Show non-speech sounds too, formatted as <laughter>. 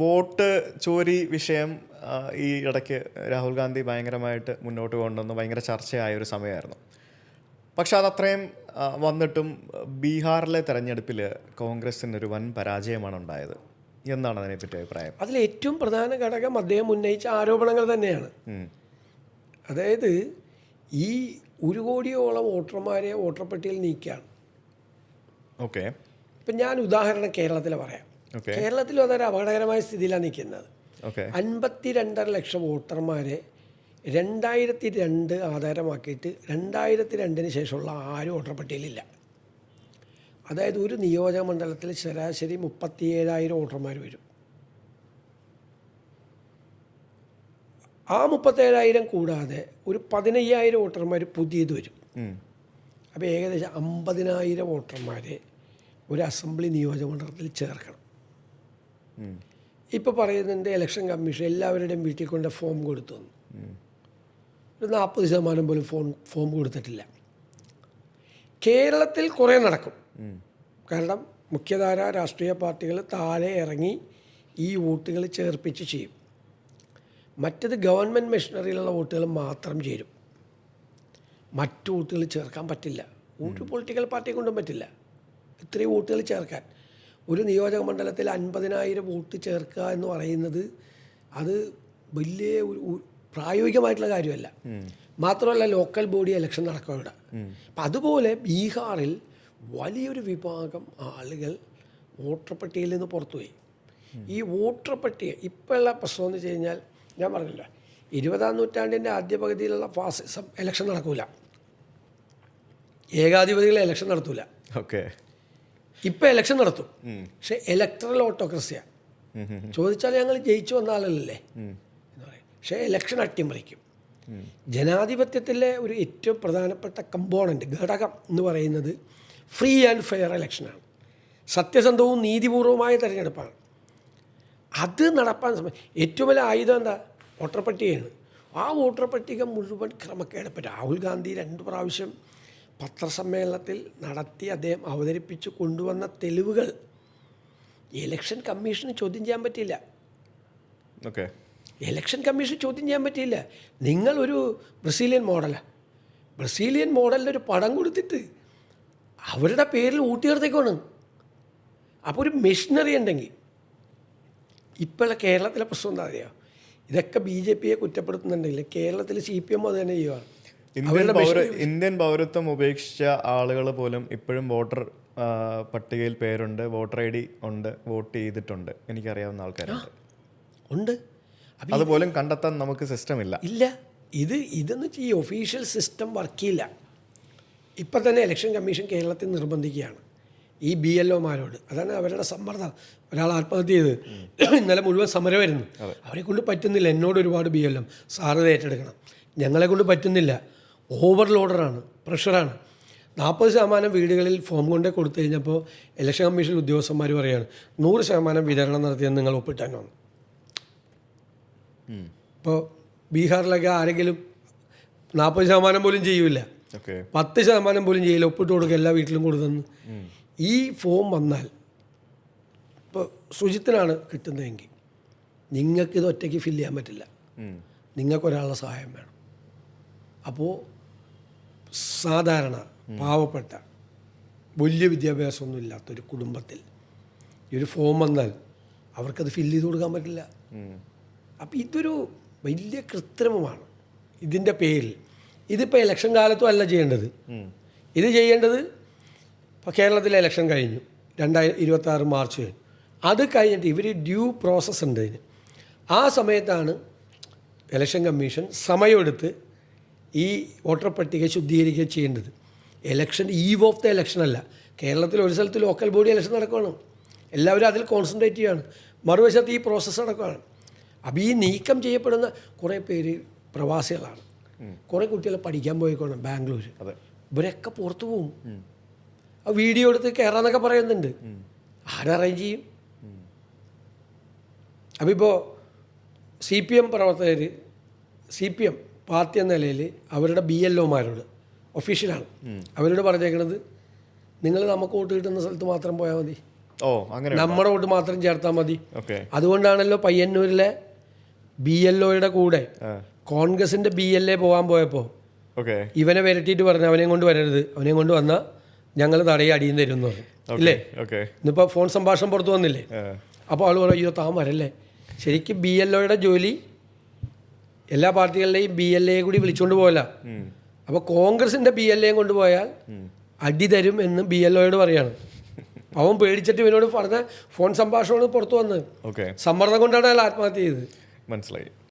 Vote ചോരി വിഷയം ഈ ഇടയ്ക്ക് രാഹുൽ ഗാന്ധി ഭയങ്കരമായിട്ട് മുന്നോട്ട് കൊണ്ടുവന്ന് ഭയങ്കര ചർച്ചയായ ഒരു സമയമായിരുന്നു. പക്ഷെ അതത്രയും വന്നിട്ടും ബീഹാറിലെ തെരഞ്ഞെടുപ്പിൽ കോൺഗ്രസിന് ഒരു വൻ പരാജയമാണ് ഉണ്ടായത്. എന്നാണ് അതിനെപ്പറ്റി അഭിപ്രായം? അതിൽ ഏറ്റവും പ്രധാന ഘടകം അദ്ദേഹം ഉന്നയിച്ച ആരോപണങ്ങൾ തന്നെയാണ്. അതായത് ഈ ഒരു കോടിയോളം വോട്ടർമാരെ വോട്ടർ പട്ടികയിൽ നീക്കുകയാണ് ഓക്കെ. ഇപ്പം ഞാൻ ഉദാഹരണം കേരളത്തിൽ പറയാം. കേരളത്തിലും അതൊരു അപകടകരമായ സ്ഥിതിയിലാണ് നിൽക്കുന്നത്. അൻപത്തി രണ്ടര ലക്ഷം വോട്ടർമാരെ രണ്ടായിരത്തി രണ്ട് ആധാരമാക്കിയിട്ട് രണ്ടായിരത്തി രണ്ടിന് ശേഷമുള്ള ആരും വോട്ടർ പട്ടികയിലില്ല. അതായത് ഒരു നിയോജക മണ്ഡലത്തിൽ ശരാശരി മുപ്പത്തി ഏഴായിരം വോട്ടർമാർ വരും. ആ മുപ്പത്തേഴായിരം കൂടാതെ ഒരു പതിനയ്യായിരം വോട്ടർമാർ പുതിയത് വരും. അപ്പോൾ ഏകദേശം അമ്പതിനായിരം വോട്ടർമാരെ ഒരു അസംബ്ലി നിയോജക മണ്ഡലത്തിൽ ചേർക്കണം. ഇപ്പോൾ പറയുന്നുണ്ട് ഇലക്ഷൻ കമ്മീഷൻ എല്ലാവരുടെയും വീട്ടിൽ കൊണ്ട് ഫോം കൊടുത്തു. ഒരു നാൽപ്പത് ശതമാനം പോലും ഫോൺ ഫോം കൊടുത്തിട്ടില്ല. കേരളത്തിൽ കുറേ നടക്കും. കാരണം മുഖ്യധാര രാഷ്ട്രീയ പാർട്ടികൾ താഴെ ഇറങ്ങി ഈ വോട്ടുകൾ ചേർപ്പിച്ച് ചെയ്യും. മറ്റത് ഗവൺമെന്റ് മെഷീനറിയിലുള്ള വോട്ടുകൾ മാത്രം ചേരും. മറ്റു വോട്ടുകൾ ചേർക്കാൻ പറ്റില്ല. ഒരു പൊളിറ്റിക്കൽ പാർട്ടിയെ കൊണ്ടും പറ്റില്ല. ഇത്രയും വോട്ടുകൾ ചേർക്കാൻ. ഒരു നിയോജക മണ്ഡലത്തിൽ അൻപതിനായിരം വോട്ട് ചേർക്കുക എന്ന് പറയുന്നത് അത് വലിയ ഒരു പ്രായോഗികമായിട്ടുള്ള കാര്യമല്ല. മാത്രമല്ല ലോക്കൽ ബോഡി ഇലക്ഷൻ നടക്കുക ഇവിടെ അപ്പം അതുപോലെ ബീഹാറിൽ വലിയൊരു വിഭാഗം ആളുകൾ വോട്ടർ പട്ടികയിൽ നിന്ന് പുറത്തുപോയി ഈ വോട്ടർ പട്ടിക ഇപ്പോഴുള്ള പ്രശ്നം എന്ന് വെച്ച് കഴിഞ്ഞാൽ ഞാൻ പറഞ്ഞില്ല ഇരുപതാം നൂറ്റാണ്ടിന്റെ ആദ്യ പകുതിയിലുള്ള ഫാസിസം ഇലക്ഷൻ നടക്കൂല. ഏകാധിപതികളെ ഇലക്ഷൻ നടത്തൂല. ഓക്കെ ഇപ്പം ഇലക്ഷൻ നടത്തും. പക്ഷെ ഇലക്ട്രൽ ഓട്ടോക്രസിയാണ്. ചോദിച്ചാൽ ഞങ്ങൾ ജയിച്ചു വന്ന ആളല്ലേ എന്ന് പറയും. പക്ഷേ ഇലക്ഷൻ അട്ടിമറിക്കും. ജനാധിപത്യത്തിലെ ഒരു ഏറ്റവും പ്രധാനപ്പെട്ട കമ്പോണന്റ് ഘടകം എന്ന് പറയുന്നത് ഫ്രീ ആൻഡ് ഫെയർ ഇലക്ഷനാണ് സത്യസന്ധവും നീതിപൂർവമായ തിരഞ്ഞെടുപ്പാണ്. അത് നടപ്പാൻ സമയം ഏറ്റവും വലിയ ആയുധം എന്താ? വോട്ടർ പട്ടികയാണ് ആ വോട്ടർ പട്ടിക മുഴുവൻ ക്രമക്കേട് ഇപ്പം രാഹുൽ ഗാന്ധി രണ്ട് പ്രാവശ്യം പത്രസമ്മേളനത്തിൽ നടത്തി അദ്ദേഹം അവതരിപ്പിച്ച് കൊണ്ടുവന്ന തെളിവുകൾ ഇലക്ഷൻ കമ്മീഷന് ചോദ്യം ചെയ്യാൻ പറ്റില്ല ഓക്കെ ഇലക്ഷൻ കമ്മീഷൻ ചോദ്യം ചെയ്യാൻ പറ്റിയില്ല. നിങ്ങളൊരു ബ്രസീലിയൻ മോഡലാണ് ബ്രസീലിയൻ മോഡലിന്റെ ഒരു പടം കൊടുത്തിട്ട് അവരുടെ പേരിൽ ഊട്ടിയർത്തേക്കാണ് അപ്പോൾ ഒരു മെഷീനറി ഉണ്ടെങ്കിൽ ഇപ്പോഴുള്ള കേരളത്തിലെ പ്രശ്നം എന്താ അറിയാം? ഇതൊക്കെ ബി ജെ പിയെ കുറ്റപ്പെടുത്തുന്നുണ്ടെങ്കിൽ കേരളത്തിൽ സി പി എം അത് തന്നെ ചെയ്യുകയാണ് ഇന്ത്യൻ പൗര ഇന്ത്യൻ പൗരത്വം ഉപേക്ഷിച്ച ആളുകൾ പോലും ഇപ്പോഴും വോട്ടർ പട്ടികയിൽ പേരുണ്ട്. വോട്ടർ ഐ ഡി ഉണ്ട്. വോട്ട് ചെയ്തിട്ടുണ്ട്. എനിക്കറിയാവുന്ന ആൾക്കാരുണ്ട്. ഉണ്ട്. അതുപോലും കണ്ടെത്താൻ നമുക്ക് സിസ്റ്റം ഇല്ല. ഇല്ല. ഇത് ഇതെന്ന് വെച്ചാൽ ഈ ഒഫീഷ്യൽ സിസ്റ്റം വർക്ക് ചെയ്യില്ല. ഇപ്പം തന്നെ ഇലക്ഷൻ കമ്മീഷൻ കേരളത്തിൽ നിർബന്ധിക്കുകയാണ്. ഈ ബി എൽ ഒമാരോട് അതാണ് അവരുടെ സമ്മർദ്ദം. ഒരാൾ ആത്മഹത്യ ചെയ്ത് ഇന്നലെ മുഴുവൻ സമരമായിരുന്നു അവരെ കൊണ്ട് പറ്റുന്നില്ല. എന്നോട് ഒരുപാട് ബി എൽ എം സാറ് ഏറ്റെടുക്കണം. ഞങ്ങളെ കൊണ്ട് പറ്റുന്നില്ല. ഓവർലോഡറാണ് പ്രഷറാണ്. നാൽപ്പത് ശതമാനം വീടുകളിൽ ഫോം കൊണ്ടേ കൊടുത്തു കഴിഞ്ഞപ്പോൾ ഇലക്ഷൻ കമ്മീഷൻ ഉദ്യോഗസ്ഥന്മാർ പറയുകയാണ് നൂറ് ശതമാനം വിതരണം നടത്തിയെന്ന് നിങ്ങൾ ഒപ്പിട്ടാനോ ഇപ്പോൾ ബീഹാറിലൊക്കെ ആരെങ്കിലും നാൽപ്പത് ശതമാനം പോലും ചെയ്യൂല. പത്ത് ശതമാനം പോലും ചെയ്യില്ല ഒപ്പിട്ട് കൊടുക്കുക എല്ലാ വീട്ടിലും കൊടുത്തെന്ന് ഈ ഫോം വന്നാൽ ഇപ്പോൾ ശുചിത്തിനാണ് കിട്ടുന്നതെങ്കിൽ നിങ്ങൾക്കിത് ഒറ്റയ്ക്ക് ഫില്ല് ചെയ്യാൻ പറ്റില്ല. നിങ്ങൾക്കൊരാളുടെ സഹായം വേണം. അപ്പോൾ സാധാരണ പാവപ്പെട്ട വലിയ വിദ്യാഭ്യാസമൊന്നും ഇല്ലാത്തൊരു കുടുംബത്തിൽ ഈ ഒരു ഫോം വന്നാൽ അവർക്കത് ഫില്ല് ചെയ്ത് കൊടുക്കാൻ പറ്റില്ല. അപ്പം ഇതൊരു വലിയ കൃത്രിമമാണ്. ഇതിന്റെ പേരിൽ ഇതിപ്പോൾ ഇലക്ഷൻ കാലത്തും അല്ല ചെയ്യേണ്ടത്. ഇത് ചെയ്യേണ്ടത് ഇപ്പോൾ കേരളത്തിലെ ഇലക്ഷൻ കഴിഞ്ഞു. രണ്ടായിരം ഇരുപത്താറ് മാർച്ച് കഴിഞ്ഞു. അത് കഴിഞ്ഞിട്ട് ഇവർ ഡ്യൂ പ്രോസസ്സ് ഉണ്ട് ആ സമയത്താണ് ഇലക്ഷൻ കമ്മീഷൻ സമയമെടുത്ത് ഈ വോട്ടർ പട്ടിക ശുദ്ധീകരിക്കുക ചെയ്യേണ്ടത്. Election eve of the election അല്ല. കേരളത്തിൽ ഒരു സ്ഥലത്ത് ലോക്കൽ ബോഡി ഇലക്ഷൻ നടക്കുകയാണ് എല്ലാവരും അതിൽ കോൺസെൻട്രേറ്റ് ചെയ്യുകയാണ് മറുവശത്ത് ഈ പ്രോസസ്സ് നടക്കുകയാണ് അപ്പോൾ ഈ നീക്കം ചെയ്യപ്പെടുന്ന കുറേ പേര് പ്രവാസികളാണ്. കുറേ കുട്ടികൾ പഠിക്കാൻ പോയിക്കോണം ബാംഗ്ലൂർ ഇവരൊക്കെ പുറത്തു പോകും ആ വീഡിയോ എടുത്ത് കയറാന്നൊക്കെ പറയുന്നുണ്ട്. ആരറേഞ്ച് അറേഞ്ച് ചെയ്യും? അപ്പോൾ ഇപ്പോൾ സി പി എം പ്രവർത്തകർ സി പി എം പാർട്ടി എന്ന നിലയിൽ അവരുടെ ബി എൽ ഒമാരോട് ഒഫീഷ്യലാണ് അവരോട് പറഞ്ഞേക്കണത് നിങ്ങൾ നമുക്ക് വോട്ട് കിട്ടുന്ന സ്ഥലത്ത് മാത്രം പോയാൽ മതി. ഓ അങ്ങനെ നമ്മുടെ വോട്ട് മാത്രം ചേർത്താൽ മതി. ഓക്കെ. അതുകൊണ്ടാണല്ലോ പയ്യന്നൂരിലെ ബി എൽ ഒയുടെ കൂടെ കോൺഗ്രസിന്റെ ബി എൽ എ പോകാൻ പോയപ്പോൾ ഇവനെ വരട്ടിയിട്ട് പറഞ്ഞു അവനെയും കൊണ്ട് വരരുത്. അവനെയും കൊണ്ട് വന്നാൽ ഞങ്ങൾ തടയെ അടിയും തരുന്നു ഇല്ലേ? ഓക്കെ. ഇന്നിപ്പോൾ ഫോൺ സംഭാഷണം പുറത്തു വന്നില്ലേ? അപ്പോൾ ആൾ പറയും അയ്യോ താൻ വരല്ലേ? ശരിക്കും ബി എൽ ഒയുടെ ജോലി എല്ലാ പാർട്ടികളുടെയും ബി എൽ എ കൂടി വിളിച്ചുകൊണ്ട് പോയല്ല അപ്പോൾ കോൺഗ്രസിന്റെ ബി എൽ എയും കൊണ്ടുപോയാൽ അടി തരും എന്ന് ബി എൽ ഒയോട് പറയാണ്. <laughs> അവൻ പേടിച്ചിട്ട് ഇവനോട് പറഞ്ഞ ഫോൺ സംഭാഷണമാണ് പുറത്തു വന്നത്. സമ്മർദ്ദം കൊണ്ടാണ് അയാൾ ആത്മഹത്യ ചെയ്തത്. മനസ്സിലായി.